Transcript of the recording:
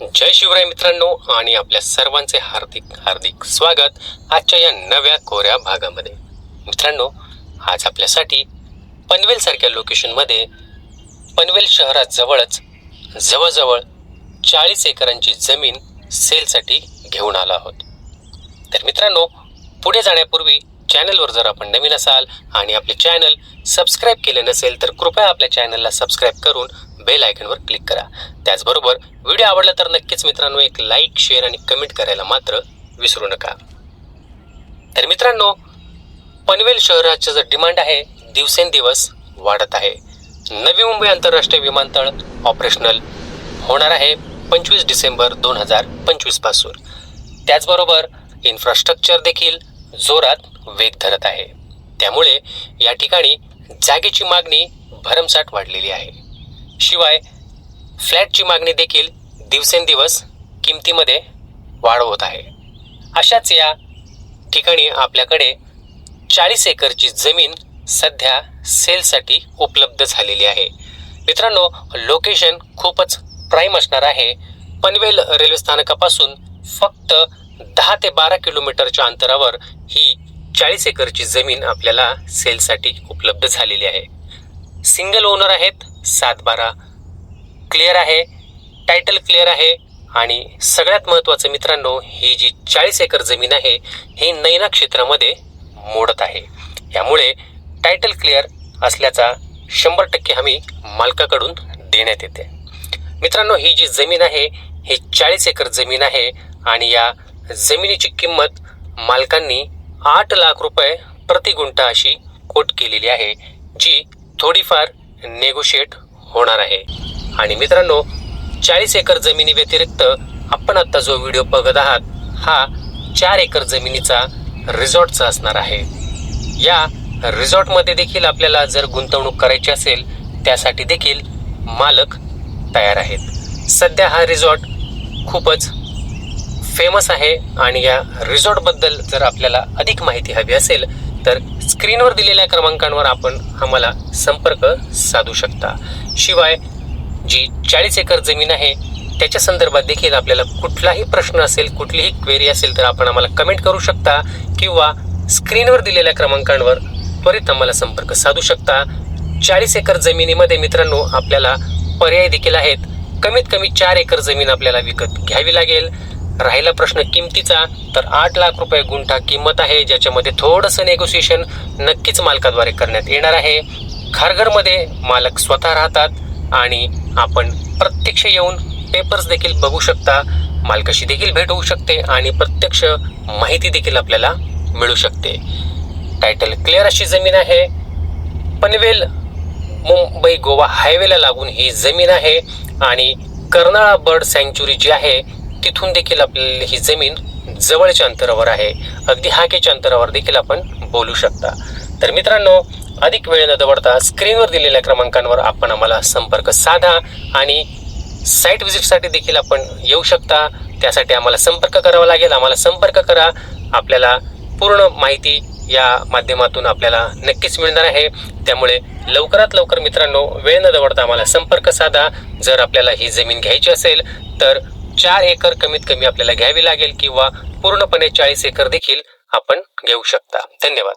जय शिवराय मित्रांनो आणि आपल्या सर्वांचे हार्दिक हार्दिक स्वागत आजच्या या नव्या कोऱ्या भागामध्ये. मित्रांनो आज आपल्यासाठी पनवेल सारख्या लोकेशनमध्ये पनवेल शहराजवळच जवळजवळ चाळीस एकरांची जमीन सेलसाठी घेऊन आलो आहोत. तर मित्रांनो पुढे जाण्यापूर्वी चॅनलवर जर आपण नवीन असाल आणि आपले चॅनल सबस्क्राईब केले नसेल तर कृपया आपल्या चॅनलला सबस्क्राईब करून बेल आयकनवर क्लिक करा. त्याचबरोबर व्हिडिओ आवडला तर नक्कीच मित्रांनो एक लाईक शेअर आणि कमेंट करायला मात्र विसरू नका. तर मित्रांनो पनवेल शहराचं जे डिमांड आहे दिवसेंदिवस वाढत आहे. नवी मुंबई आंतरराष्ट्रीय विमानतळ ऑपरेशनल होणार आहे पंचवीस डिसेंबर दोन हजार पंचवीसपासून. त्याचबरोबर इन्फ्रास्ट्रक्चर देखील जोरात वेग धरत आहे. त्यामुळे या ठिकाणी जागेची मागणी भरमसाठ वाढलेली आहे. शिवाय फ्लॅटची मागणी देखील दिवसेंदिवस किमतीमध्ये वाढ होत आहे. अशाच या ठिकाणी आपल्याकडे चाळीस एकरची जमीन सध्या सेलसाठी उपलब्ध झालेली आहे. मित्रांनो लोकेशन खूपच प्राईम असणार आहे. पनवेल रेल्वे स्थानकापासून फक्त दहा ते बारा किलोमीटरच्या अंतरावर ही चाळीस एकरची जमीन आपल्याला सेलसाठी उपलब्ध झालेली आहे. सिंगल ओनर आहेत सात बारा क्लिअर आहे. टायटल क्लिअर आहे. आणि सगळ्यात महत्त्वाचं मित्रांनो ही जी चाळीस एकर जमीन आहे ही नैना क्षेत्रामध्ये मोडत आहे. यामुळे टायटल क्लिअर असल्याचा शंभर टक्के हमी मालकाकडून देण्यात येते. मित्रांनो ही जी जमीन आहे ही चाळीस एकर जमीन आहे आणि या जमिनीची किंमत मालकांनी आठ लाख रुपये प्रति गुंठा अशी कोट केलेली आहे जी थोडीफार नेगोशिएट होणार आहे. आणि मित्रांनो चाळीस एकर जमिनी व्यतिरिक्त आपण आता जो व्हिडिओ बघत आहात हा चार एकर जमिनीचा रिझॉर्टचा असणार आहे. या रिसॉर्टमध्ये देखील आपल्याला जर गुंतवणूक करायची असेल त्यासाठी देखील मालक तयार आहेत. सध्या हा रिझॉर्ट खूपच फेमस आहे आणि या रिसॉर्टबद्दल जर आपल्याला अधिक माहिती हवी असेल तर स्क्रीनवर दिलेल्या क्रमांकांवर आपण आम्हाला संपर्क साधू शकता. शिवाय जी चाळीस एकर जमीन आहे त्याच्या संदर्भात देखील आपल्याला कुठलाही प्रश्न असेल कुठलीही क्वेरी असेल तर आपण आम्हाला कमेंट करू शकता किंवा स्क्रीनवर दिलेल्या क्रमांकांवर त्वरित आम्हाला संपर्क साधू शकता. चाळीस एकर जमिनीमध्ये मित्रांनो आपल्याला पर्याय देखील आहेत. कमीत कमी चार एकर जमीन आपल्याला विकत घ्यावी लागेल. राहिला प्रश्न किमतीचा तर आठ लाख रुपये गुंठा किंमत आहे ज्याच्यामध्ये थोडंसं नेगोसिएशन नक्कीच मालकाद्वारे करण्यात येणार आहे. खारघरमध्ये मालक स्वतः राहतात आणि आपण प्रत्यक्ष येऊन पेपर्स देखील बघू शकता. मालकाशी देखील भेट होऊ शकते आणि प्रत्यक्ष माहिती देखील आपल्याला मिळू शकते. टायटल क्लिअर अशी जमीन आहे. पनवेल मुंबई गोवा हायवेला लागून ही जमीन आहे. आणि कर्नाळा बर्ड सँक्च्युरी जी आहे तिथून देखील आपल्याला ही जमीन जवळच्या अंतरावर आहे. अगदी हाकेच्या अंतरावर देखील आपण बोलू शकता. तर मित्रांनो अधिक वेळ न दवडता स्क्रीनवर दिलेल्या क्रमांकांवर आपण आम्हाला संपर्क साधा आणि साईट व्हिजिटसाठी देखील आपण येऊ शकता. त्यासाठी आम्हाला संपर्क करावा लागेल. आम्हाला संपर्क करा. आपल्याला पूर्ण माहिती या माध्यमातून आपल्याला नक्कीच मिळणार आहे. त्यामुळे लवकरात लवकर मित्रांनो वेळ न दवडता आम्हाला संपर्क साधा. जर आपल्याला ही जमीन घ्यायची असेल तर चार एकर कमीत कमी आपल्याला घ्यावी लागेल किंवा पूर्णपणे चाळीस एकर देखील आपण घेऊ शकता. धन्यवाद.